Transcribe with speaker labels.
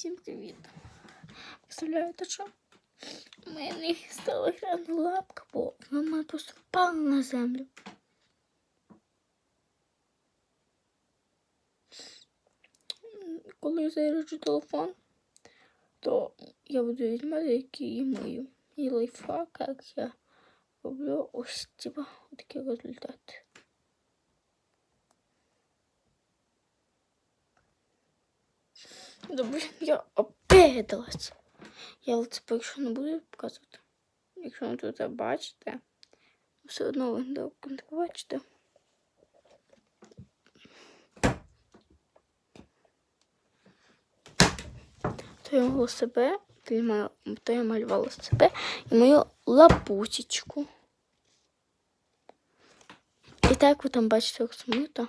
Speaker 1: Всім привіт. Представляєте, що? У стала грана лапка, бо мене просто впала на землю. Коли я заряджу телефон, то я буду відмати, які її мию. І лайфхак, як я роблю ось типа такий результат. Да блин, я обидалась. Я лице якщо не буду показувати. Якщо ви тут бачите, все одно ви не бачите. То я мала себе, то я малювала себе і мою лапусечку. І так ви там бачите розмито.